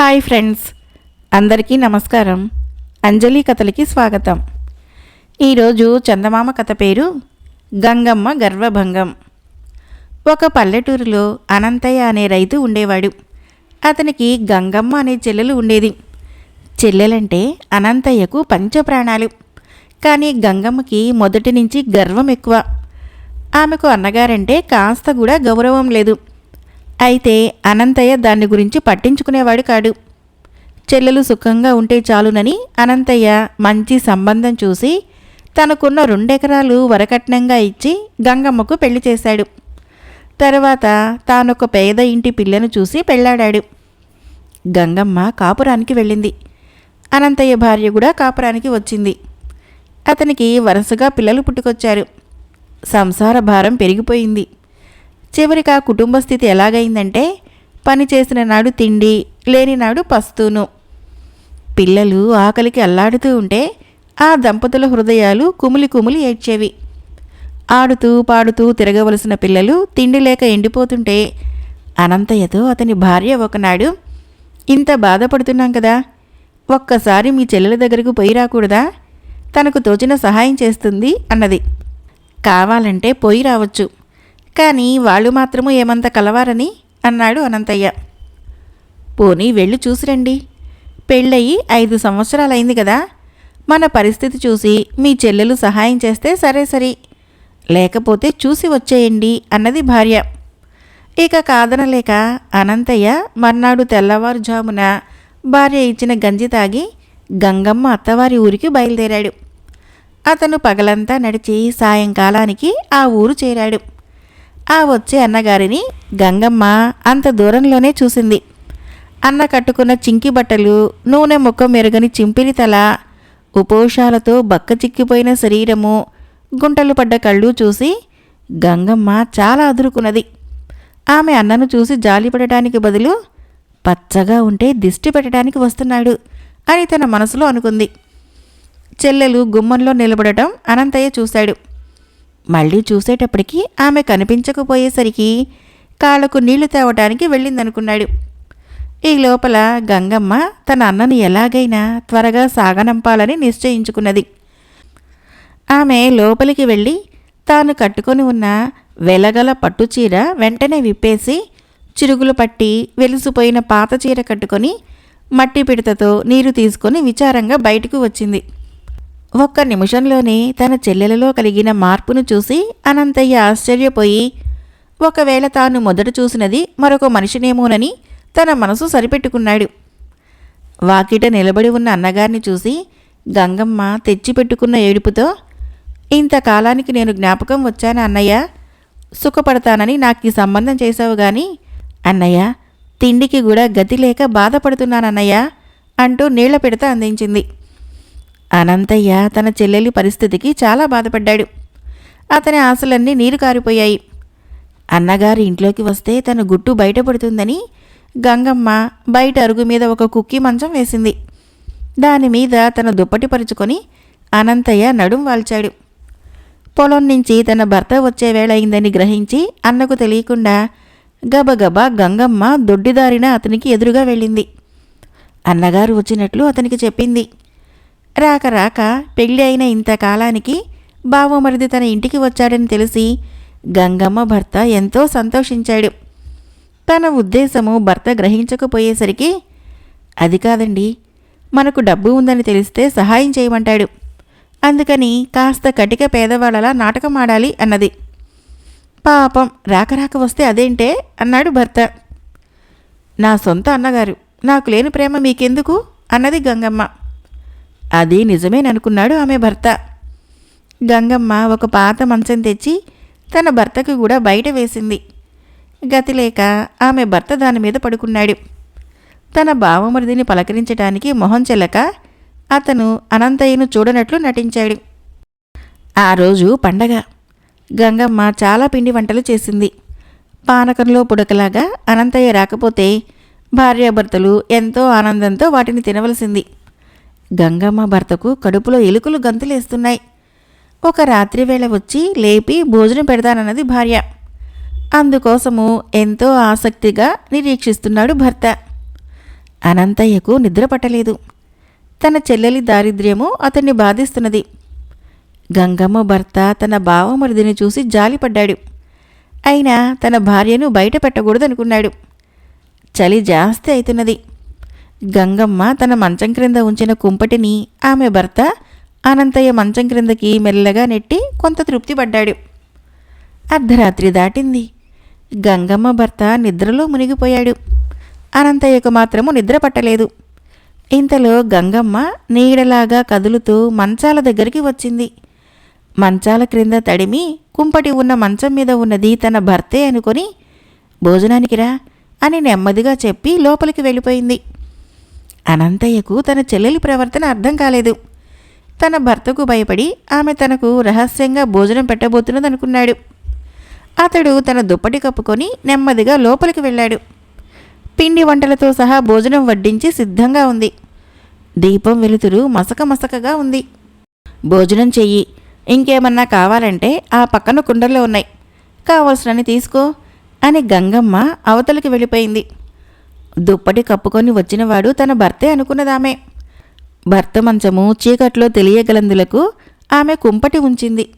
Hi friends. అందరికీ నమస్కారం. అంజలి కథలకి స్వాగతం. ఈరోజు చందమామ కథ పేరు గంగమ్మ గర్వభంగం. ఒక పల్లెటూరులో అనంతయ్య అనే రైతు ఉండేవాడు. అతనికి గంగమ్మ అనే చెల్లెలు ఉండేది. చెల్లెలంటే అనంతయ్యకు పంచప్రాణాలు. కానీ గంగమ్మకి మొదటి నుంచి గర్వం ఎక్కువ. ఆమెకు అన్నగారంటే కాస్త కూడా గౌరవం లేదు. అయితే అనంతయ్య దాని గురించి పట్టించుకునేవాడు కాడు. చెల్లెలు సుఖంగా ఉంటే చాలునని అనంతయ్య మంచి సంబంధం చూసి తనకున్న రెండెకరాలు వరకట్నంగా ఇచ్చి గంగమ్మకు పెళ్ళి చేశాడు. తర్వాత తానొక పేద ఇంటి పిల్లను చూసి పెళ్ళాడాడు గంగమ్మ కాపురానికి వెళ్ళింది. అనంతయ్య భార్య కూడా కాపురానికి వచ్చింది. అతనికి వరుసగా పిల్లలు పుట్టుకొచ్చారు. సంసార భారం పెరిగిపోయింది. చివరికి ఆ కుటుంబ స్థితి ఎలాగైందంటే పని చేసిన నాడు తిండి లేని నాడు పస్తూను. పిల్లలు ఆకలికి అల్లాడుతూ ఉంటే ఆ దంపతుల హృదయాలు కుమిలి కుమిలి ఏడ్చేవి. ఆడుతూ పాడుతూ తిరగవలసిన పిల్లలు తిండి లేక ఎండిపోతుంటే అనంతయ్యతో అతని భార్య ఒకనాడు ఇంత బాధపడుతున్నాం కదా ఒక్కసారి మీ చెల్లెల దగ్గరకు పోయి రాకూడదా తనకు తోచిన సహాయం చేస్తుంది అన్నది. కావాలంటే పోయి రావచ్చు. కానీ వాళ్ళు మాత్రము ఏమంత కలవారని అన్నాడు అనంతయ్య. పోనీ వెళ్ళి చూసిరండి. పెళ్ళయి ఐదు సంవత్సరాలైంది కదా మన పరిస్థితి చూసి మీ చెల్లెలు సహాయం చేస్తే సరే సరి. లేకపోతే చూసి వచ్చేయండి అన్నది భార్య. ఇక కాదనలేక అనంతయ్య మర్నాడు తెల్లవారుజామున భార్య ఇచ్చిన గంజి తాగి గంగమ్మ అత్తవారి ఊరికి బయలుదేరాడు. అతను పగలంతా నడిచి సాయంకాలానికి ఆ ఊరు చేరాడు. ఆ వచ్చే అన్నగారిని గంగమ్మ అంత దూరంలోనే చూసింది. అన్న కట్టుకున్న చింకి బట్టలు నూనె ముఖం మెరుగని చింపిరి తల ఉపోషాలతో బక్క చిక్కిపోయిన శరీరము గుంటలు పడ్డ కళ్ళు చూసి గంగమ్మ చాలా అదురుకున్నది. ఆమె అన్నను చూసి జాలిపడటానికి బదులు పచ్చగా ఉంటే దిష్టి పెట్టడానికి వస్తున్నాడు అని తన మనసులో అనుకుంది. చెల్లెలు గుమ్మంలో నిలబడటం అనంతయ్య చూశాడు. మళ్ళీ చూసేటప్పటికి ఆమె కనిపించకపోయేసరికి కాళ్ళకు నీళ్ళు తేవటానికి వెళ్ళిందనుకున్నాడు. ఈ లోపల గంగమ్మ తన అన్నను ఎలాగైనా త్వరగా సాగనంపాలని నిశ్చయించుకున్నది. ఆమె లోపలికి వెళ్ళి తాను కట్టుకొని ఉన్న వెలగల పట్టుచీర వెంటనే విప్పేసి చిరుగులు పట్టి వెలిసిపోయిన పాత చీర కట్టుకొని మట్టి పిడతతో నీరు తీసుకొని విచారంగా బయటకు వచ్చింది. ఒక్క నిమిషంలోనే తన చెల్లెలలో కలిగిన మార్పును చూసి అనంతయ్య ఆశ్చర్యపోయి ఒకవేళ తాను మొదట చూసినది మరొక మనిషినేమోనని తన మనసు సరిపెట్టుకున్నాడు. వాకిట నిలబడి ఉన్న అన్నగారిని చూసి గంగమ్మ తెచ్చిపెట్టుకున్న ఏడుపుతో ఇంతకాలానికి నేను జ్ఞాపకం వచ్చాను అన్నయ్య? సుఖపడతానని నాకు ఈ సంబంధం చేశావు గాని అన్నయ్య తిండికి కూడా గతి లేక బాధపడుతున్నానన్నయ్య అంటూ నీళ్ళ పిడత అందించింది. అనంతయ్య తన చెల్లెలి పరిస్థితికి చాలా బాధపడ్డాడు. అతని ఆశలన్నీ నీరు కారిపోయాయి. అన్నగారి ఇంట్లోకి వస్తే తన గుట్టు బయటపడుతుందని గంగమ్మ బయట అరుగు మీద ఒక కుక్కీ మంచం వేసింది. దాని మీద తన దుప్పటి పరుచుకొని అనంతయ్య నడుం వాల్చాడు. పొలం నుంచి తన భర్త వచ్చే వేళ అయిందని గ్రహించి అన్నకు తెలియకుండా గబగబా గంగమ్మ దొడ్డిదారిన అతనికి ఎదురుగా వెళ్ళింది. అన్నగారు వచ్చినట్లు అతనికి చెప్పింది. రాక రాక పెళ్ళి అయిన ఇంతకాలానికి బావమరిది తన ఇంటికి వచ్చాడని తెలిసి గంగమ్మ భర్త ఎంతో సంతోషించాడు. తన ఉద్దేశము భర్త గ్రహించకపోయేసరికి అది కాదండి మనకు డబ్బు ఉందని తెలిస్తే సహాయం చేయమంటాడు. అందుకని కాస్త కటిక పేదవాళ్ళలా నాటకం ఆడాలి అన్నది. పాపం రాక రాక వస్తే అదేంటే అన్నాడు భర్త. నా సొంత అన్నగారు నాకు లేని ప్రేమ మీకెందుకు? అన్నది గంగమ్మ. అది నిజమేననుకున్నాడు ఆమె భర్త. గంగమ్మ ఒక పాత మంచం తెచ్చి తన భర్తకు కూడా బయట వేసింది. గతి లేక ఆమె భర్త దాని మీద పడుకున్నాడు. తన బావమరిదిని పలకరించడానికి మొహం చెల్లక అతను అనంతయ్యను చూడనట్లు నటించాడు. ఆ రోజు పండగ. గంగమ్మ చాలా పిండి వంటలు చేసింది. పానకంలో పుడకలాగా అనంతయ్య రాకపోతే భార్యాభర్తలు ఎంతో ఆనందంతో వాటిని తినవలసింది. గంగమ్మ భర్తకు కడుపులో ఎలుకలు గంతులేస్తున్నాయి. ఒక రాత్రి వేళ వచ్చి లేపి భోజనం పెడతానన్నది భార్య. అందుకోసము ఎంతో ఆసక్తిగా నిరీక్షిస్తున్నాడు భర్త. అనంతయ్యకు నిద్ర పట్టలేదు. తన చెల్లెలి దారిద్ర్యము అతన్ని బాధిస్తున్నది. గంగమ్మ భర్త తన బావమరిదిని చూసి జాలిపడ్డాడు. అయినా తన భార్యను బయట పెట్టకూడదనుకున్నాడు. చలి జాస్తి అవుతున్నది గంగమ్మ తన మంచం క్రింద ఉంచిన కుంపటిని ఆమె భర్త అనంతయ్య మంచం క్రిందకి మెల్లగా నెట్టి కొంత తృప్తి పడ్డాడు. అర్ధరాత్రి దాటింది. గంగమ్మ భర్త నిద్రలో మునిగిపోయాడు. అనంతయ్యకు మాత్రము నిద్ర పట్టలేదు. ఇంతలో గంగమ్మ నీడలాగా కదులుతూ మంచాల దగ్గరికి వచ్చింది. మంచాల క్రింద తడిమి కుంపటి ఉన్న మంచం మీద ఉన్నది తన భర్తే అనుకొని భోజనానికిరా అని నెమ్మదిగా చెప్పి లోపలికి వెళ్ళిపోయింది. అనంతయ్యకు తన చెల్లెలి ప్రవర్తన అర్థం కాలేదు. తన భర్తకు భయపడి ఆమె తనకు రహస్యంగా భోజనం పెట్టబోతున్నదనుకున్నాడు. అతడు తన దుప్పటి కప్పుకొని నెమ్మదిగా లోపలికి వెళ్ళాడు. పిండి వంటలతో సహా భోజనం వడ్డించి సిద్ధంగా ఉంది. దీపం వెలుతురు మసక మసకగా ఉంది. భోజనం చెయ్యి. ఇంకేమన్నా కావాలంటే ఆ పక్కన కుండల్లో ఉన్నాయి. కావలసినని తీసుకో అని గంగమ్మ అవతలికి వెళ్ళిపోయింది. దుప్పటి కప్పుకొని వచ్చినవాడు తన భర్తే అనుకున్నదామె. భర్త మంచము చీకట్లో తెలియగలందులకు ఆమె కుంపటి ఉంచింది.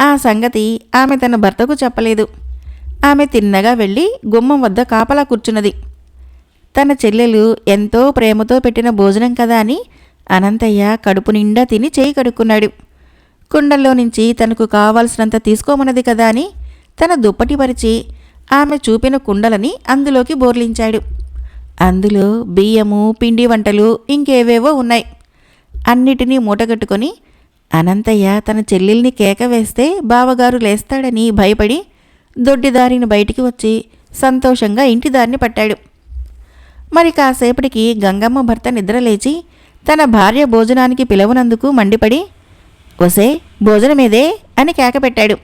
ఆ సంగతి ఆమె తన భర్తకు చెప్పలేదు. ఆమె తిన్నగా వెళ్ళి గుమ్మం వద్ద కాపలా కూర్చున్నది. తన చెల్లెలు ఎంతో ప్రేమతో పెట్టిన భోజనం కదా అని అనంతయ్య కడుపు నిండా తిని చేయి కడుక్కున్నాడు. కుండల్లో నుంచి తనకు కావాల్సినంత తీసుకోమన్నది కదా అని తన దుప్పటి పరిచి ఆమె చూపిన కుండలని అందులోకి బోర్లించాడు. అందులో బియ్యము పిండి వంటలు ఇంకేవేవో ఉన్నాయి. అన్నిటినీ మూటగట్టుకొని అనంతయ్య తన చెల్లెల్ని కేక వేస్తే బావగారు లేస్తాడని భయపడి దొడ్డిదారిని బయటికి వచ్చి సంతోషంగా ఇంటి దారిని పట్టాడు. మరి కాసేపటికి గంగమ్మ భర్త నిద్రలేచి తన భార్య భోజనానికి పిలవనందుకు మండిపడి ఒసే భోజనమేదే? అని కేక పెట్టాడు.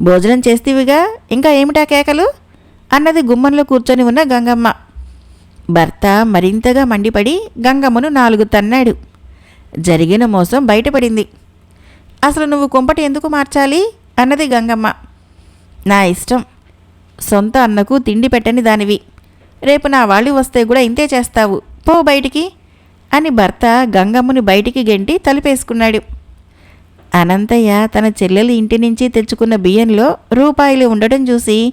భోజనం చేస్తేవిగా? ఇంకా ఏమిటా కేకలు? అన్నది గుమ్మంలో కూర్చొని ఉన్న గంగమ్మ. భర్త మరింతగా మండిపడి గంగమ్మను నాలుగు తన్నాడు. జరిగిన మోసం బయటపడింది. అసలు నువ్వు కుంపటి ఎందుకు మార్చాలి? అన్నది గంగమ్మ. నా ఇష్టం. సొంత అన్నకు తిండి పెట్టని దానివి. రేపు నా వాళ్ళు వస్తే కూడా ఇంతే చేస్తావు. పో బయటికి అని భర్త గంగమ్మని బయటికి గెంటి తలుపేసుకున్నాడు. అనంతయ్య తన చెల్లెలి ఇంటి నుంచి తెచ్చుకున్న బియ్యంలో రూపాయలు ఉండడం చూసి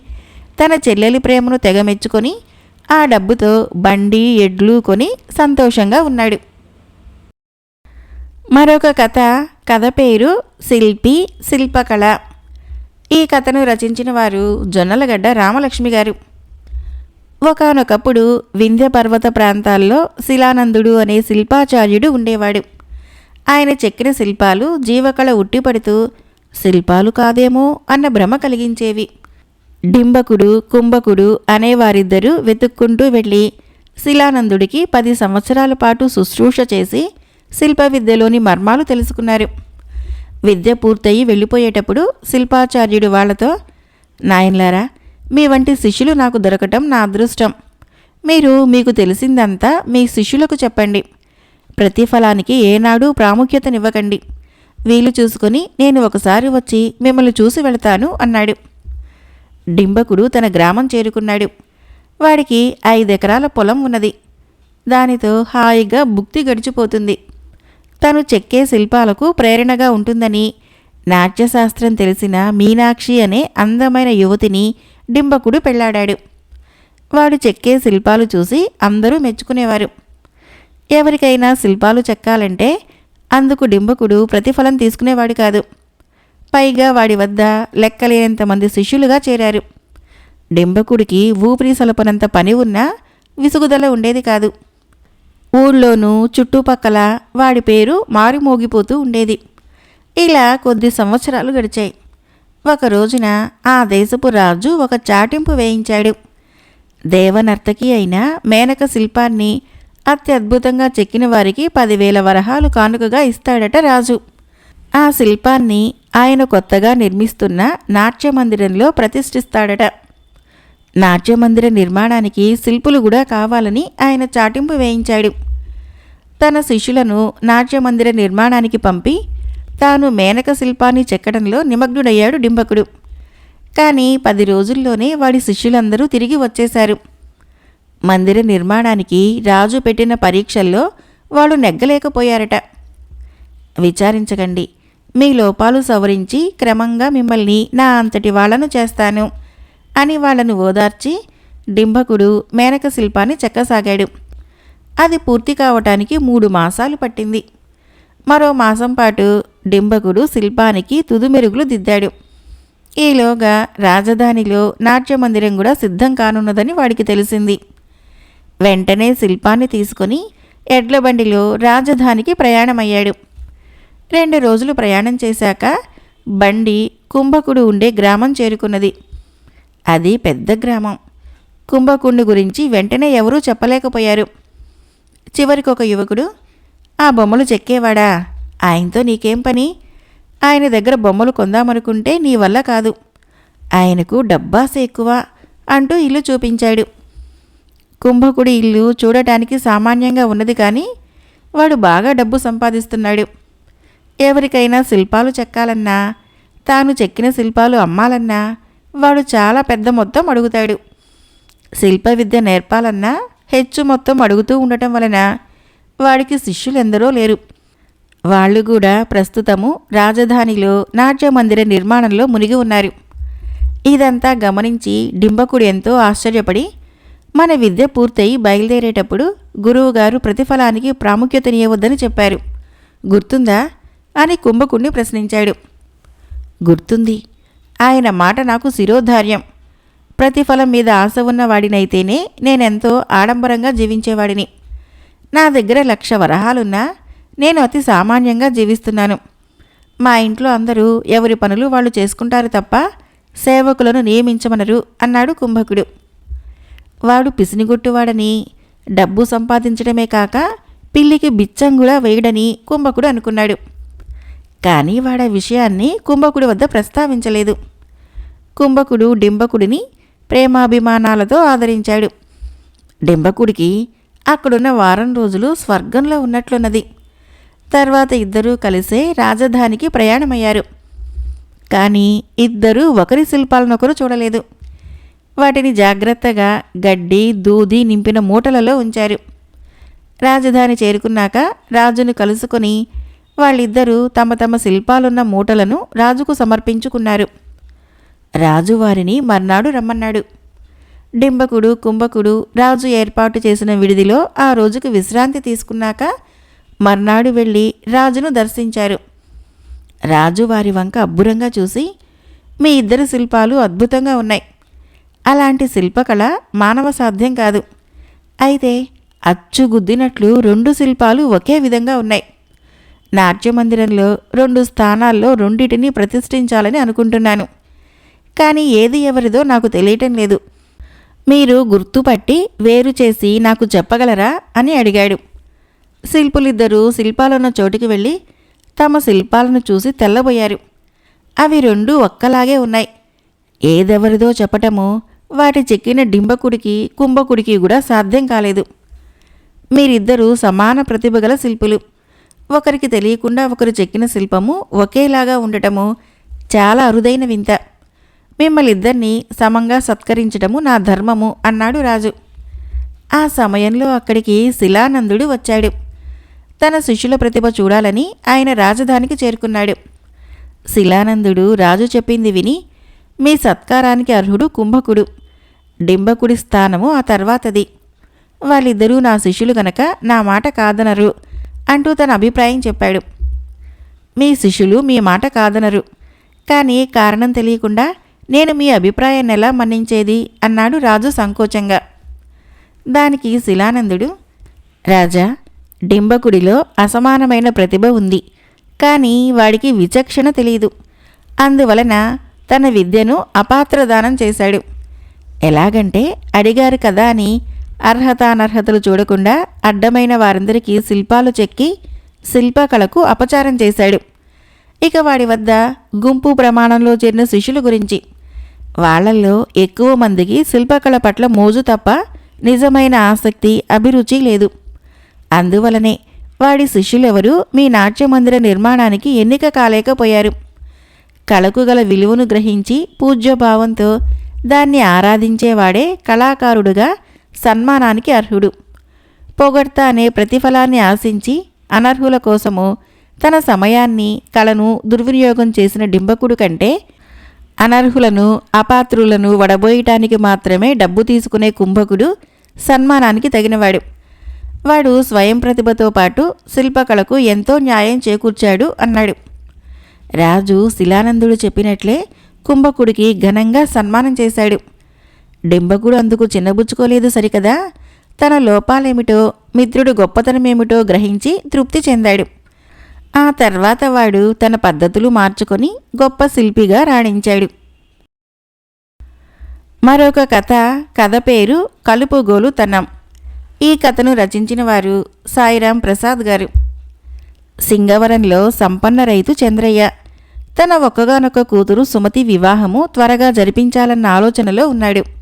తన చెల్లెలి ప్రేమను తెగమెచ్చుకొని ఆ డబ్బుతో బండి ఎడ్లు కొని సంతోషంగా ఉన్నాడు. మరొక కథ కథ పేరు శిల్పి శిల్పకళ. ఈ కథను రచించిన వారు జొన్నలగడ్డ రామలక్ష్మి గారు. ఒకానొకప్పుడు వింధ్య పర్వత ప్రాంతాల్లో శిలానందుడు అనే శిల్పాచార్యుడు ఉండేవాడు. ఆయన చెక్కిన శిల్పాలు జీవకళ ఉట్టిపడుతూ శిల్పాలు కాదేమో అన్న భ్రమ కలిగించేవి. డింబకుడు కుంభకుడు అనేవారిద్దరూ వెతుక్కుంటూ వెళ్ళి శిలానందుడికి పది సంవత్సరాల పాటు శుశ్రూష చేసి శిల్ప విద్యలోని మర్మాలు తెలుసుకున్నారు. విద్య పూర్తయి వెళ్ళిపోయేటప్పుడు శిల్పాచార్యుడు వాళ్ళతో నాయన్లారా మీ వంటి శిష్యులు నాకు దొరకటం నా అదృష్టం. మీరు మీకు తెలిసిందంతా మీ శిష్యులకు చెప్పండి. ప్రతిఫలానికి ఏనాడూ ప్రాముఖ్యతనివ్వకండి. వీలు చూసుకొని నేను ఒకసారి వచ్చి మిమ్మల్ని చూసి వెళతాను అన్నాడు. డింబకుడు తన గ్రామం చేరుకున్నాడు. వాడికి ఐదెకరాల పొలం ఉన్నది. దానితో హాయిగా భుక్తి గడిచిపోతుంది. తను చెక్కే శిల్పాలకు ప్రేరణగా ఉంటుందని నాట్యశాస్త్రం తెలిసిన మీనాక్షి అనే అందమైన యువతిని డింబకుడు పెళ్ళాడాడు. వాడు చెక్కే శిల్పాలు చూసి అందరూ మెచ్చుకునేవారు. ఎవరికైనా శిల్పాలు చెక్కాలంటే అందుకు డింబకుడు ప్రతిఫలం తీసుకునేవాడు కాదు. పైగా వాడి వద్ద లెక్కలేనంత మంది శిష్యులుగా చేరారు. డింబకుడికి ఊపిరి సలపనంత పని ఉన్నా విసుగుదల ఉండేది కాదు. ఊళ్ళోనూ చుట్టుపక్కల వాడి పేరు మారుమోగిపోతూ ఉండేది. ఇలా కొద్ది సంవత్సరాలు గడిచాయి. ఒక రోజున ఆ దేశపు రాజు ఒక చాటింపు వేయించాడు. దేవనర్తకి అయిన మేనక శిల్పాన్ని అత్యద్భుతంగా చెక్కిన వారికి పదివేల వరహాలు కానుకగా ఇస్తాడట రాజు. ఆ శిల్పాన్ని ఆయన కొత్తగా నిర్మిస్తున్న నాట్యమందిరంలో ప్రతిష్ఠిస్తాడట. నాట్యమందిర నిర్మాణానికి శిల్పులు కూడా కావాలని ఆయన చాటింపు వేయించాడు. తన శిష్యులను నాట్యమందిర నిర్మాణానికి పంపి తాను మేనక శిల్పాన్ని చెక్కడంలో నిమగ్నుడయ్యాడు డింబకుడు. కానీ పది రోజుల్లోనే వాడి శిష్యులందరూ తిరిగి వచ్చేశారు. మందిర నిర్మాణానికి రాజు పెట్టిన పరీక్షల్లో వాళ్ళు నెగ్గలేకపోయారట. విచారించకండి మీ లోపాలు సవరించి క్రమంగా మిమ్మల్ని నా అంతటి వాళ్ళను చేస్తాను అని వాళ్ళను ఓదార్చి డింభకుడు మేనక శిల్పాన్ని చెక్కసాగాడు. అది పూర్తి కావటానికి మూడు మాసాలు పట్టింది. మరో మాసం పాటు డింబకుడు శిల్పానికి తుదుమెరుగులు దిద్దాడు. ఈలోగా రాజధానిలో నాట్యమందిరం కూడా సిద్ధం కానున్నదని వాడికి తెలిసింది. వెంటనే శిల్పాన్ని తీసుకుని ఎడ్ల బండిలో రాజధానికి ప్రయాణమయ్యాడు. రెండు రోజులు ప్రయాణం చేశాక బండి కుంభకుడు ఉండే గ్రామం చేరుకున్నది. అది పెద్ద గ్రామం. కుంభకుణ్ణి గురించి వెంటనే ఎవరూ చెప్పలేకపోయారు. చివరికి ఒక యువకుడు ఆ బొమ్మలు చెక్కేవాడా? ఆయనతో నీకేం పని? ఆయన దగ్గర బొమ్మలు కొందామనుకుంటే నీ వల్ల కాదు. ఆయనకు డబ్బాస ఎక్కువ అంటూ ఇల్లు చూపించాడు. కుంభకుడి ఇల్లు చూడటానికి సామాన్యంగా ఉన్నది కానీ వాడు బాగా డబ్బు సంపాదిస్తున్నాడు. ఎవరికైనా శిల్పాలు చెక్కాలన్నా తాను చెక్కిన శిల్పాలు అమ్మాలన్నా వాడు చాలా పెద్ద మొత్తం అడుగుతాడు. శిల్ప విద్య నేర్పాలన్నా హెచ్చు మొత్తం అడుగుతూ ఉండటం వలన వాడికి శిష్యులు ఎందరో లేరు. వాళ్ళు కూడా ప్రస్తుతము రాజధానిలో నాట్య మందిర నిర్మాణంలో మునిగి ఉన్నారు. ఇదంతా గమనించి డింబకుడు ఎంతో ఆశ్చర్యపడి మన విద్య పూర్తయి బయలుదేరేటప్పుడు గురువుగారు ప్రతిఫలానికి ప్రాముఖ్యతనియవద్దని చెప్పారు. గుర్తుందా? అని కుంభకుణ్ణి ప్రశ్నించాడు. గుర్తుంది ఆయన మాట నాకు శిరోధార్యం. ప్రతిఫలం మీద ఆశ ఉన్నవాడినైతేనే నేనెంతో ఆడంబరంగా జీవించేవాడిని. నా దగ్గర లక్ష వరహాలున్నా నేను అతి సామాన్యంగా జీవిస్తున్నాను. మా ఇంట్లో అందరూ ఎవరి పనులు వాళ్ళు చేసుకుంటారు తప్ప సేవకులను నియమించమనరు అన్నాడు కుంభకుడు. వాడు పిసినిగొట్టువాడని డబ్బు సంపాదించడమే కాక పిల్లికి బిచ్చం కూడా వేయడని కుంభకుడు అనుకున్నాడు. కానీ వాడ విషయాన్ని కుంభకుడి వద్ద ప్రస్తావించలేదు. కుంభకుడు డింబకుడిని ప్రేమాభిమానాలతో ఆదరించాడు. డింబకుడికి అక్కడున్న వారం రోజులు స్వర్గంలో ఉన్నట్లున్నది. తర్వాత ఇద్దరూ కలిసే రాజధానికి ప్రయాణమయ్యారు. కానీ ఇద్దరూ ఒకరి శిల్పాలనొకరు చూడలేదు. వాటిని జాగ్రత్తగా గడ్డి దూది నింపిన మూటలలో ఉంచారు. రాజధాని చేరుకున్నాక రాజును కలుసుకొని వాళ్ళిద్దరూ తమ తమ శిల్పాలున్న మూటలను రాజుకు సమర్పించుకున్నారు. రాజు వారిని మర్నాడు రమ్మన్నాడు. డింబకుడు కుంభకుడు రాజు ఏర్పాటు చేసిన విడిదిలో ఆ రోజుకు విశ్రాంతి తీసుకున్నాక మర్నాడు వెళ్ళి రాజును దర్శించారు. రాజు వారి వంక అబ్బురంగా చూసి మీ ఇద్దరు శిల్పాలు అద్భుతంగా ఉన్నాయి. అలాంటి శిల్పకళ మానవ సాధ్యం కాదు. అయితే అచ్చుగుద్దినట్లు రెండు శిల్పాలు ఒకే విధంగా ఉన్నాయి. నాట్యమందిరంలో రెండు స్థానాల్లో రెండింటిని ప్రతిష్ఠించాలని అనుకుంటున్నాను. కానీ ఏది ఎవరిదో నాకు తెలియటం లేదు. మీరు గుర్తుపట్టి వేరు చేసి నాకు చెప్పగలరా అని అడిగాడు. శిల్పులిద్దరూ శిల్పాలున్న చోటికి వెళ్ళి తమ శిల్పాలను చూసి తెల్లబోయారు. అవి రెండు ఒక్కలాగే ఉన్నాయి. ఏదెవరిదో చెప్పటము వాటి చెక్కిన డింబకుడికి కుంభకుడికి కూడా సాధ్యం కాలేదు. మీరిద్దరూ సమాన ప్రతిభ గల శిల్పులు. ఒకరికి తెలియకుండా ఒకరు చెక్కిన శిల్పము ఒకేలాగా ఉండటము చాలా అరుదైన వింత. మిమ్మల్నిద్దరినీ సమంగా సత్కరించడము నా ధర్మము అన్నాడు రాజు. ఆ సమయంలో అక్కడికి శిలానందుడు వచ్చాడు. తన శిష్యుల ప్రతిభ చూడాలని ఆయన రాజధానికి చేరుకున్నాడు. శిలానందుడు రాజు చెప్పింది విని మీ సత్కారానికి అర్హుడు కుంభకుడు. డింబకుడి స్థానము ఆ తర్వాతది. వాళ్ళిద్దరూ నా శిష్యులు గనక నా మాట కాదనరు. అంటూ తన అభిప్రాయం చెప్పాడు. మీ శిష్యులు మీ మాట కాదనరు. కానీ కారణం తెలియకుండా నేను మీ అభిప్రాయాన్ని ఎలా మన్నించేది? అన్నాడు రాజు సంకోచంగా. దానికి శిలానందుడు రాజా డింబకుడిలో అసమానమైన ప్రతిభ ఉంది. కానీ వాడికి విచక్షణ తెలియదు అందువలన తన విద్యను అపాత్రదానం చేశాడు. ఎలాగంటే అడిగారు కదా అని అర్హత అనర్హతలు చూడకుండా అడ్డమైన వారందరికీ శిల్పాలు చెక్కి శిల్పకళకు అపచారం చేశాడు. ఇక వాడి వద్ద గుంపు ప్రమాణంలో చేరిన శిష్యుల గురించి. వాళ్ళల్లో ఎక్కువ మందికి శిల్పకళ పట్ల మోజు తప్ప నిజమైన ఆసక్తి అభిరుచి లేదు. అందువలనే వాడి శిష్యులెవరూ మీ నాట్యమందిర నిర్మాణానికి ఎన్నిక కాలేకపోయారు. కళకు గల విలువను గ్రహించి పూజ్యభావంతో దాన్ని ఆరాధించేవాడే కళాకారుడుగా సన్మానానికి అర్హుడు. పొగడ్త అనే ప్రతిఫలాన్ని ఆశించి అనర్హుల కోసము తన సమయాన్ని కళను దుర్వినియోగం చేసిన డింబకుడు కంటే అనర్హులను అపాత్రులను వడబోయటానికి మాత్రమే డబ్బు తీసుకునే కుంభకుడు సన్మానానికి తగినవాడు. వాడు స్వయం ప్రతిభతో పాటు శిల్పకళకు ఎంతో న్యాయం చేకూర్చాడు అన్నాడు. రాజు శిలానందుడు చెప్పినట్లే కుంభకుడికి ఘనంగా సన్మానం చేశాడు. డింబకుడు అందుకు చిన్నబుచ్చుకోలేదు సరికదా? తన లోపాలేమిటో మిత్రుడు గొప్పతనమేమిటో గ్రహించి తృప్తి చెందాడు. ఆ తర్వాత వాడు తన పద్ధతులు మార్చుకొని గొప్ప శిల్పిగా రాణించాడు. మరొక కథ కథ పేరు కలుపుగోలుతనం. ఈ కథను రచించిన వారు సాయిరాం ప్రసాద్ గారు. సింగవరంలో సంపన్న రైతు చంద్రయ్య. తన ఒక్కగానొక్క కూతురు సుమతి వివాహము త్వరగా జరిపించాలన్న ఆలోచనలో ఉన్నాడు.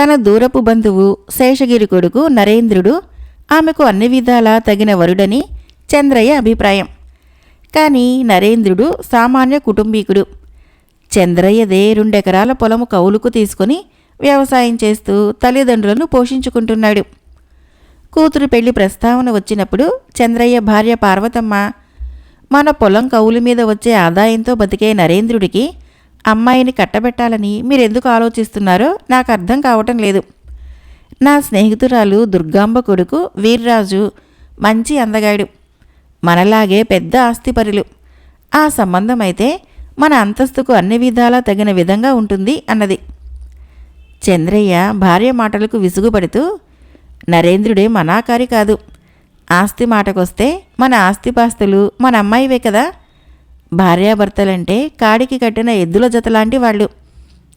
తన దూరపు బంధువు శేషగిరి కొడుకు నరేంద్రుడు ఆమెకు అన్ని విధాలా తగిన వరుడని చంద్రయ్య అభిప్రాయం. కానీ నరేంద్రుడు సామాన్య కుటుంబీకుడు. చంద్రయ్యదే రెండెకరాల పొలము కౌలుకు తీసుకుని వ్యవసాయం చేస్తూ తల్లిదండ్రులను పోషించుకుంటున్నాడు. కూతురు పెళ్ళి ప్రస్తావన వచ్చినప్పుడు చంద్రయ్య భార్య పార్వతమ్మ మన పొలం కౌలు మీద వచ్చే ఆదాయంతో బతికే నరేంద్రుడికి అమ్మాయిని కట్టబెట్టాలని మీరెందుకు ఆలోచిస్తున్నారో నాకు అర్థం కావటం లేదు. నా స్నేహితురాలు దుర్గాంబ కొడుకు వీర్రాజు మంచి అందగాడు. మనలాగే పెద్ద ఆస్తిపరులు. ఆ సంబంధం అయితే మన అంతస్తుకు అన్ని విధాలా తగిన విధంగా ఉంటుంది అన్నది. చంద్రయ్య భార్య మాటలకు విసుగుపడుతూ నరేంద్రుడే మనాకారి కాదు. ఆస్తి మాటకొస్తే మన ఆస్తిపాస్తులు మన అమ్మాయివే కదా? భార్యాభర్తలంటే కాడికి కట్టిన ఎద్దుల జతలాంటి వాళ్ళు.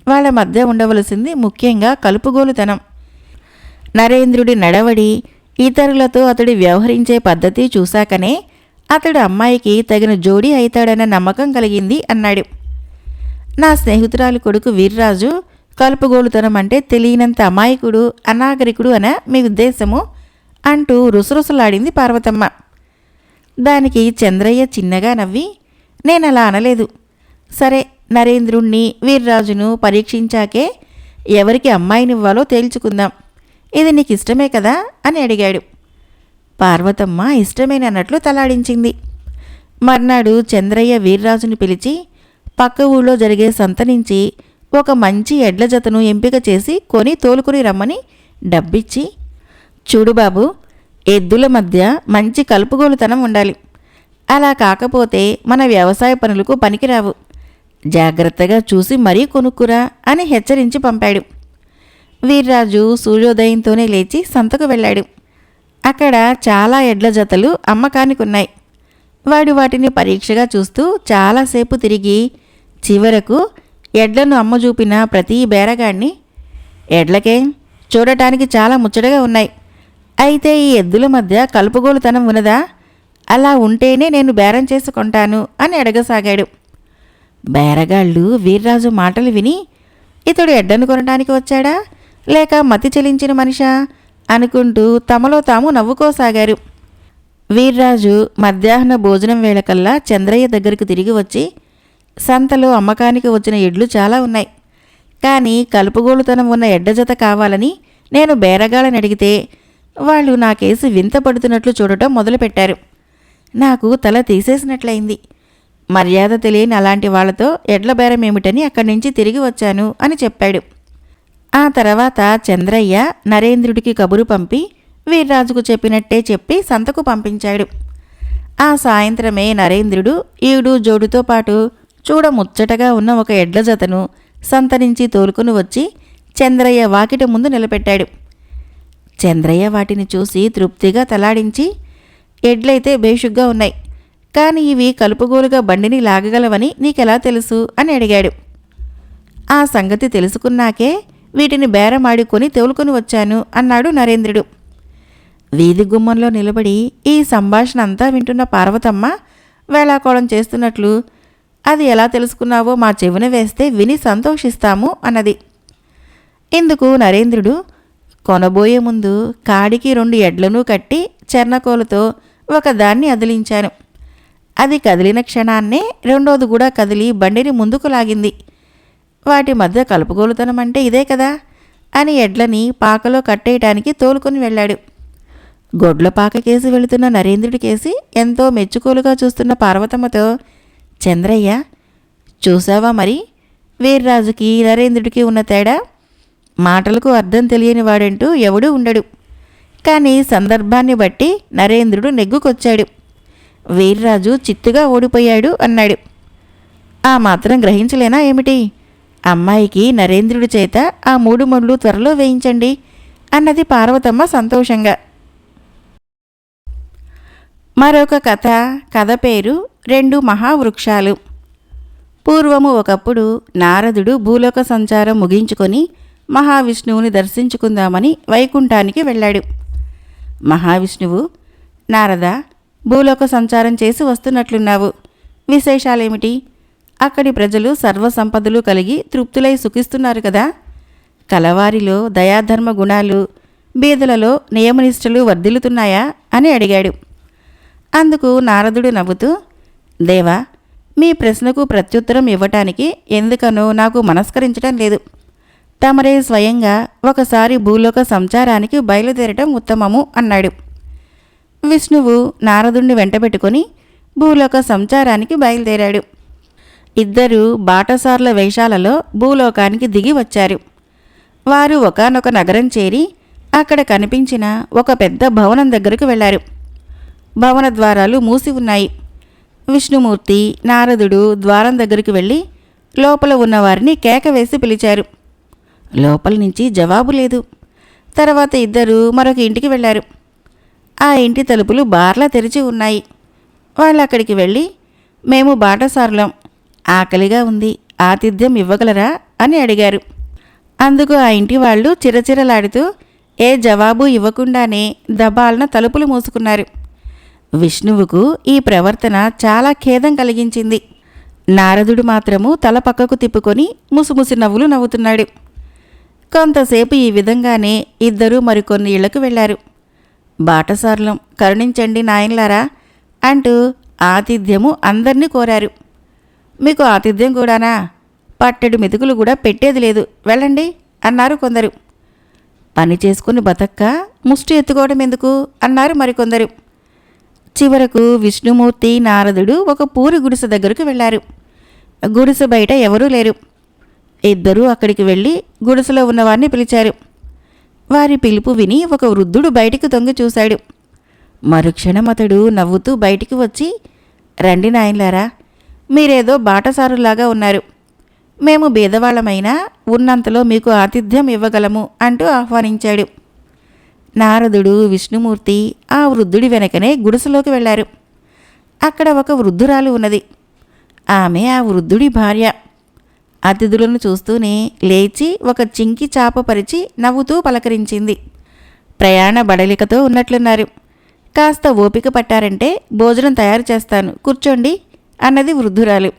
వాళ్ళ మధ్య ఉండవలసింది ముఖ్యంగా కలుపుగోలుతనం. నరేంద్రుడి నడవడి ఇతరులతో అతడు వ్యవహరించే పద్ధతి చూశాకనే అతడు అమ్మాయికి తగిన జోడి అవుతాడన్న నమ్మకం కలిగింది అన్నాడు. నా స్నేహితురాలి కొడుకు వీర్రాజు కలుపుగోలుతనం అంటే తెలియనంత అమాయకుడు అనాగరికుడు అన మీ ఉద్దేశము అంటూ రుసరుసలాడింది పార్వతమ్మ. దానికి చంద్రయ్య చిన్నగా నవ్వి నేను అలా అనలేదు. సరే నరేంద్రుణ్ణి వీర్రాజును పరీక్షించాకే ఎవరికి అమ్మాయినివ్వాలో తేల్చుకుందాం. ఇది నీకు ఇష్టమే కదా? అని అడిగాడు. పార్వతమ్మ ఇష్టమేనన్నట్లు తలాడించింది. మర్నాడు చంద్రయ్య వీర్రాజును పిలిచి పక్క ఊళ్ళో జరిగే సంత నుంచి ఒక మంచి ఎడ్ల జతను ఎంపిక చేసి కొని తోలుకుని రమ్మని డబ్బిచ్చి చూడు బాబు ఎద్దుల మధ్య మంచి కలుపుగోలుతనం ఉండాలి. అలా కాకపోతే మన వ్యవసాయ పనులకు పనికిరావు. జాగ్రత్తగా చూసి మరీ కొనుక్కురా అని హెచ్చరించి పంపాడు. వీర్రాజు సూర్యోదయంతోనే లేచి సంతకు వెళ్ళాడు. అక్కడ చాలా ఎడ్ల జతలు అమ్మకానికున్నాయి. వాడు వాటిని పరీక్షగా చూస్తూ చాలాసేపు తిరిగి చివరకు ఎడ్లను అమ్మ చూపిన ప్రతి బేరగాడిని ఎడ్లకే చూడటానికి చాలా ముచ్చటగా ఉన్నాయి. అయితే ఈ ఎద్దుల మధ్య కలుపుగోలుతనం ఉన్నదా? అలా ఉంటేనే నేను బేరం చేసుకుంటాను అని అడగసాగాడు. బేరగాళ్ళు వీర్రాజు మాటలు విని ఇతడు ఎడ్డను కొనడానికి వచ్చాడా? లేక మతి చెలించిన మనిషా అనుకుంటూ తమలో తాము నవ్వుకోసాగారు. వీర్రాజు మధ్యాహ్న భోజనం వేళకల్లా చంద్రయ్య దగ్గరకు తిరిగి వచ్చి సంతలో అమ్మకానికి వచ్చిన ఎడ్లు చాలా ఉన్నాయి. కానీ కలుపుగోలుతనం ఉన్న ఎడ్డజత కావాలని నేను బేరగాళ్ళని అడిగితే వాళ్ళు నా కేసు వింత పడుతున్నట్లు చూడటం మొదలుపెట్టారు. నాకు తల తీసేసినట్లయింది. మర్యాద తెలియని అలాంటి వాళ్ళతో ఎడ్ల బేరం ఏమిటని అక్కడి నుంచి తిరిగి వచ్చాను అని చెప్పాడు. ఆ తర్వాత చంద్రయ్య నరేంద్రుడికి కబురు పంపి వీర్రాజుకు చెప్పినట్టే చెప్పి సంతకు పంపించాడు. ఆ సాయంత్రమే నరేంద్రుడు ఈడు జోడుతో పాటు చూడ ముచ్చటగా ఉన్న ఒక ఎడ్ల జతను సంత నుంచి తోలుకుని వచ్చి చంద్రయ్య వాకిట ముందు నిలబెట్టాడు. చంద్రయ్య వాటిని చూసి తృప్తిగా తలాడించి ఎడ్లయితే బేషుగ్గా ఉన్నాయి. కానీ ఇవి కలుపుగోలుగా బండిని లాగగలవని నీకెలా తెలుసు? అని అడిగాడు. ఆ సంగతి తెలుసుకున్నాకే వీటిని బేరమాడుకొని తోలుకొని వచ్చాను అన్నాడు నరేంద్రుడు. వీధి గుమ్మంలో నిలబడి ఈ సంభాషణ అంతా వింటున్న పార్వతమ్మ వేళాకోళం చేస్తున్నట్లు అది ఎలా తెలుసుకున్నావో మా చెవిన వేస్తే విని సంతోషిస్తాము అన్నది. ఇందుకు నరేంద్రుడు కొనబోయే ముందు కాడికి రెండు ఎడ్లను కట్టి చెర్నకోలతో ఒకదాన్ని అదిలించాను. అది కదిలిన క్షణాన్నే రెండోది కూడా కదిలి బండిని ముందుకు లాగింది. వాటి మధ్య కలుపుగోలుతనం అంటే ఇదే కదా అని ఎడ్లని పాకలో కట్టేయటానికి తోలుకొని వెళ్ళాడు. గొడ్ల పాక కేసి వెళుతున్న నరేంద్రుడి కేసి ఎంతో మెచ్చుకోలుగా చూస్తున్న పార్వతమ్మతో చంద్రయ్య చూసావా మరి? వీర్రాజుకి నరేంద్రుడికి ఉన్న తేడా? మాటలకు అర్థం తెలియని వాడంటూ ఎవడూ ఉండడు. కానీ సందర్భాన్ని బట్టి నరేంద్రుడు నెగ్గుకొచ్చాడు. వీర్రాజు చిత్తుగా ఓడిపోయాడు అన్నాడు. ఆ మాత్రం గ్రహించలేనా ఏమిటి? అమ్మాయికి నరేంద్రుడి చేత ఆ మూడు మొండ్లు త్వరలో వేయించండి అన్నది పార్వతమ్మ సంతోషంగా. మరొక కథ కథ పేరు రెండు మహావృక్షాలు. పూర్వము ఒకప్పుడు నారదుడు భూలోక సంచారం ముగించుకొని మహావిష్ణువుని దర్శించుకుందామని వైకుంఠానికి వెళ్ళాడు. మహావిష్ణువు నారద భూలోక సంచారం చేసి వస్తున్నట్లున్నావు. విశేషాలేమిటి? అక్కడి ప్రజలు సర్వసంపదలు కలిగి తృప్తులై సుఖిస్తున్నారు కదా. కలవారిలో దయాధర్మ గుణాలు బీదలలో నియమనిష్టలు వర్ధిల్లుతున్నాయా అని అడిగాడు. అందుకు నారదుడు నవ్వుతూ దేవా మీ ప్రశ్నకు ప్రత్యుత్తరం ఇవ్వటానికి ఎందుకనో నాకు మనస్కరించడం లేదు. తమరే స్వయంగా ఒకసారి భూలోక సంచారానికి బయలుదేరటం ఉత్తమము అన్నాడు. విష్ణువు నారదుణ్ణి వెంటబెట్టుకొని భూలోక సంచారానికి బయలుదేరాడు. ఇద్దరు బాటసార్ల వేషాలలో భూలోకానికి దిగి వచ్చారు. వారు ఒకనొక నగరం చేరి అక్కడ కనిపించిన ఒక పెద్ద భవనం దగ్గరకు వెళ్ళారు భవన ద్వారాలు మూసి ఉన్నాయి. విష్ణుమూర్తి నారదుడు ద్వారం దగ్గరికి వెళ్ళి లోపల ఉన్నవారిని కేక వేసి పిలిచారు. లోపల నుంచి జవాబు లేదు. తర్వాత ఇద్దరు మరొక ఇంటికి వెళ్ళారు. ఆ ఇంటి తలుపులు బార్లా తెరిచి ఉన్నాయి. వాళ్ళు అక్కడికి వెళ్ళి మేము బాటసారులం. ఆకలిగా ఉంది. ఆతిథ్యం ఇవ్వగలరా? అని అడిగారు. అందుకు ఆ ఇంటి వాళ్ళు చిరచిరలాడుతూ ఏ జవాబు ఇవ్వకుండానే దబాలన తలుపులు మూసుకున్నారు. విష్ణువుకు ఈ ప్రవర్తన చాలా ఖేదం కలిగించింది. నారదుడు మాత్రము తల పక్కకు తిప్పుకొని ముసుముసి నవ్వులు నవ్వుతున్నాడు. కొంతసేపు ఈ విధంగానే ఇద్దరూ మరికొన్ని ఇళ్ళకు వెళ్ళారు బాటసార్లం కరుణించండి నాయన్లారా అంటూ ఆతిథ్యము అందరినీ కోరారు. మీకు ఆతిథ్యం కూడానా? పట్టెడు మెతుకులు కూడా పెట్టేది లేదు. వెళ్ళండి అన్నారు కొందరు. పని చేసుకుని బతక్క ముష్టి ఎత్తుకోవడం ఎందుకు? అన్నారు మరికొందరు. చివరకు విష్ణుమూర్తి నారదుడు ఒక పూరి గుడిసె దగ్గరకు వెళ్ళారు గుడిసె బయట ఎవరూ లేరు. ఇద్దరూ అక్కడికి వెళ్ళి గుడిసెలో ఉన్నవారిని పిలిచారు. వారి పిలుపు విని ఒక వృద్ధుడు బయటికి తొంగి చూశాడు. మరుక్షణం అతడు నవ్వుతూ బయటికి వచ్చి రండి నాయన్లారా మీరేదో బాటసారులాగా ఉన్నారు. మేము బీదవాళ్ళమైనా ఉన్నంతలో మీకు ఆతిథ్యం ఇవ్వగలము అంటూ ఆహ్వానించాడు. నారదుడు విష్ణుమూర్తి ఆ వృద్ధుడి వెనకనే గుడిసెలోకి వెళ్ళారు అక్కడ ఒక వృద్ధురాలు ఉన్నది. ఆమె ఆ వృద్ధుడి భార్య. అతిథులను చూస్తూనే లేచి ఒక చింకి చాప పరిచి నవ్వుతూ పలకరించింది. ప్రయాణ బడలికతో ఉన్నట్లున్నారు. కాస్త ఓపిక పట్టారంటే భోజనం తయారు చేస్తాను. కూర్చోండి అన్నది వృద్ధురాలు.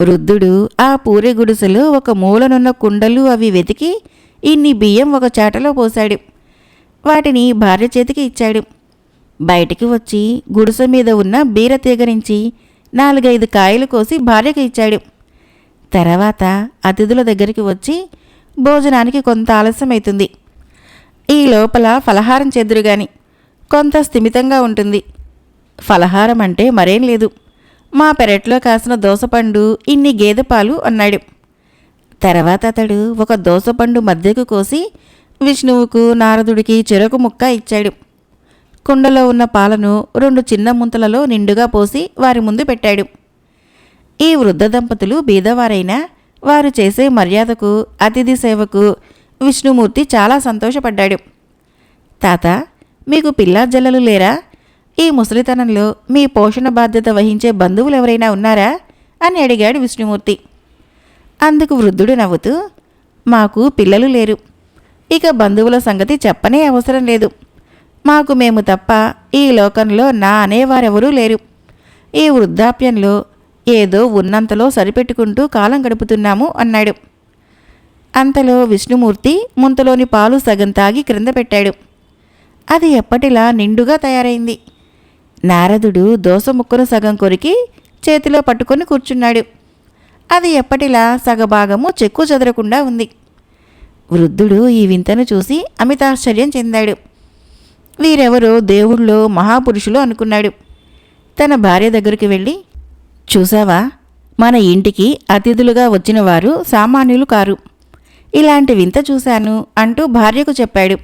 వృద్ధుడు ఆ పూరి గుడిసెలో ఒక మూలనున్న కుండలు అవి వెతికి ఇన్ని బియ్యం ఒక చాటలో పోశాడు. వాటిని భార్య చేతికి ఇచ్చాడు. బయటికి వచ్చి గుడిసె మీద ఉన్న బీర తీగరించి నాలుగైదు కాయలు కోసి భార్యకు ఇచ్చాడు. తర్వాత అతిథుల దగ్గరికి వచ్చి భోజనానికి కొంత ఆలస్యమవుతుంది ఈ లోపల ఫలహారం చెద్దురు గాని కొంత స్థిమితంగా ఉంటుంది. ఫలహారం అంటే మరేం లేదు. మా పెరట్లో కాసిన దోసపండు ఇన్ని గేదె పాలు అన్నాడు. తర్వాత అతడు ఒక దోసపండు మధ్యకు కోసి విష్ణువుకు నారదుడికి చెరకు ముక్క ఇచ్చాడు. కుండలో ఉన్న పాలను రెండు చిన్న ముంతలలో నిండుగా పోసి వారి ముందు పెట్టాడు. ఈ వృద్ధ దంపతులు బీదవారైనా వారు చేసే మర్యాదకు అతిథి సేవకు విష్ణుమూర్తి చాలా సంతోషపడ్డాడు. తాత మీకు పిల్లాజల్లలు లేరా? ఈ ముసలితనంలో మీ పోషణ బాధ్యత వహించే బంధువులు ఎవరైనా ఉన్నారా? అని అడిగాడు విష్ణుమూర్తి. అందుకు వృద్ధుడు నవ్వుతూ మాకు పిల్లలు లేరు. ఇక బంధువుల సంగతి చెప్పనే అవసరం లేదు. మాకు మేము తప్ప ఈ లోకంలో నా అనేవారెవరూ లేరు. ఈ వృద్ధాప్యంలో ఏదో ఉన్నంతలో సరిపెట్టుకుంటూ కాలం గడుపుతున్నాము అన్నాడు. అంతలో విష్ణుమూర్తి ముంతలోని పాలు సగం తాగి క్రింద పెట్టాడు. అది ఎప్పటిలా నిండుగా తయారైంది. నారదుడు దోస ముక్కను సగం కొరికి చేతిలో పట్టుకొని కూర్చున్నాడు. అది ఎప్పటిలా సగభాగము చెక్కు చెదరకుండా ఉంది. వృద్ధుడు ఈ వింతను చూసి అమితాశ్చర్యం చెందాడు. వీరెవరో దేవుళ్ళో మహాపురుషులు అనుకున్నాడు. తన భార్య దగ్గరికి వెళ్ళి చూసావా మన ఇంటికి అతిథులుగా వచ్చిన వారు సామాన్యులు కారు. ఇలాంటి వింత చూశాను అంటూ భార్యకు చెప్పాడు.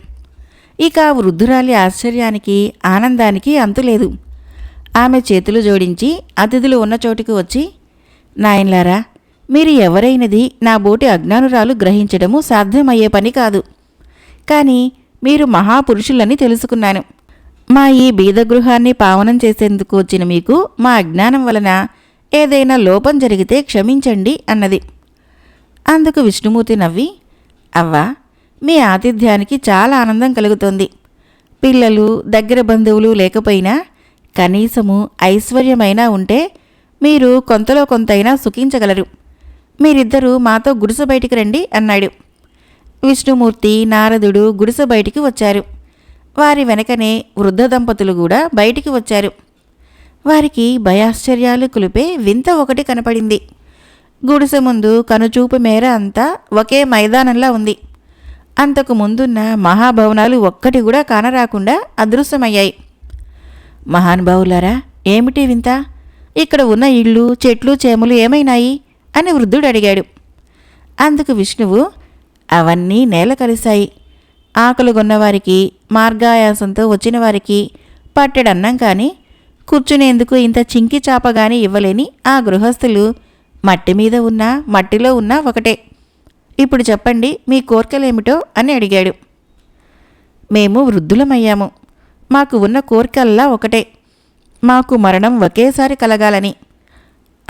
ఇక వృద్ధురాలి ఆశ్చర్యానికి ఆనందానికి అంతులేదు. ఆమె చేతులు జోడించి అతిథులు ఉన్న చోటుకు వచ్చి నాయన్లారా మీరు ఎవరైనది నా బోటి అజ్ఞానురాలు గ్రహించడము సాధ్యమయ్యే పని కాదు. కానీ మీరు మహాపురుషులని తెలుసుకున్నాను. మా ఈ బీద గృహాన్ని పావనం చేసేందుకు వచ్చిన మీకు మా అజ్ఞానం వలన ఏదైనా లోపం జరిగితే క్షమించండి అన్నది. అందుకు విష్ణుమూర్తి నవ్వి అవ్వా మీ ఆతిథ్యానికి చాలా ఆనందం కలుగుతోంది. పిల్లలు దగ్గర బంధువులు లేకపోయినా కనీసము ఐశ్వర్యమైనా ఉంటే మీరు కొంతలో కొంతైనా సుఖించగలరు. మీరిద్దరూ మాతో గుడిసె బయటికి రండి అన్నాడు. విష్ణుమూర్తి నారదుడు గుడిసె బయటికి వచ్చారు. వారి వెనకనే వృద్ధ దంపతులు కూడా బయటికి వచ్చారు. వారికి భయాశ్చర్యాలు కులిపే వింత ఒకటి కనపడింది. గుడిసె ముందు కనుచూపు మేర అంతా ఒకే మైదానంలా ఉంది. అంతకు ముందున్న మహాభవనాలు ఒక్కటి కూడా కానరాకుండా అదృశ్యమయ్యాయి. మహానుభావులారా ఏమిటి వింత? ఇక్కడ ఉన్న ఇళ్ళు చెట్లు చేమలు ఏమైనాయి? అని వృద్ధుడు అడిగాడు. అందుకు విష్ణువు అవన్నీ నేల కలిశాయి. ఆకలి కొన్నవారికి మార్గాయాసంతో వచ్చిన వారికి పట్టెడన్నం కానీ కూర్చునేందుకు ఇంత చింకి చాప గాని ఇవ్వలేని ఆ గృహస్థులు మట్టి మీద ఉన్నా మట్టిలో ఉన్నా ఒకటే. ఇప్పుడు చెప్పండి మీ కోరికలేమిటో అని అడిగాడు. మేము వృద్ధులమయ్యాము. మాకు ఉన్న కోరికల్లా ఒకటే. మాకు మరణం ఒకేసారి కలగాలని.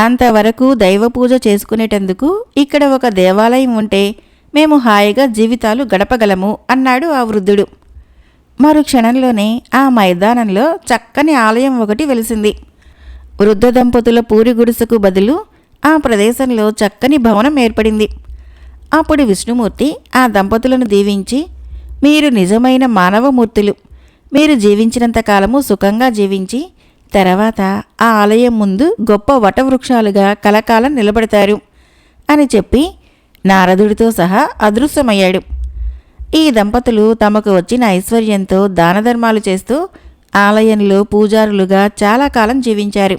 అంతవరకు దైవ పూజ చేసుకునేటందుకు ఇక్కడ ఒక దేవాలయం ఉంటే మేము హాయిగా జీవితాలు గడపగలము అన్నాడు ఆ వృద్ధుడు. మరు క్షణంలోనే ఆ మైదానంలో చక్కని ఆలయం ఒకటి వెలిసింది. వృద్ధ దంపతుల పూరి గుడిసెకు బదులు ఆ ప్రదేశంలో చక్కని భవనం ఏర్పడింది. అప్పుడు విష్ణుమూర్తి ఆ దంపతులను దీవించి మీరు నిజమైన మానవమూర్తులు. మీరు జీవించినంత కాలము సుఖంగా జీవించి తర్వాత ఆ ఆలయం ముందు గొప్ప వటవృక్షాలుగా కలకాలం నిలబడతారు అని చెప్పి నారదుడితో సహా అదృశ్యమయ్యాడు. ఈ దంపతులు తమకు వచ్చిన ఐశ్వర్యంతో దానధర్మాలు చేస్తూ ఆలయంలో పూజారులుగా చాలా కాలం జీవించారు.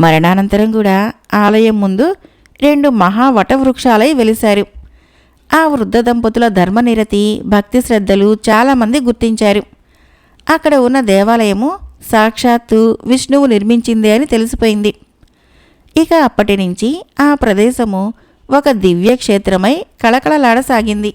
మరణానంతరం కూడా ఆలయం ముందు రెండు మహావటవృక్షాలై వెలిశారు. ఆ వృద్ధ దంపతుల ధర్మనిరతి భక్తి శ్రద్ధలు చాలామంది గుర్తించారు. అక్కడ ఉన్న దేవాలయము సాక్షాత్తు విష్ణువు నిర్మించిందే అని తెలిసిపోయింది. ఇక అప్పటి నుంచి ఆ ప్రదేశము ఒక దివ్య క్షేత్రమై కళకళలాడసాగింది.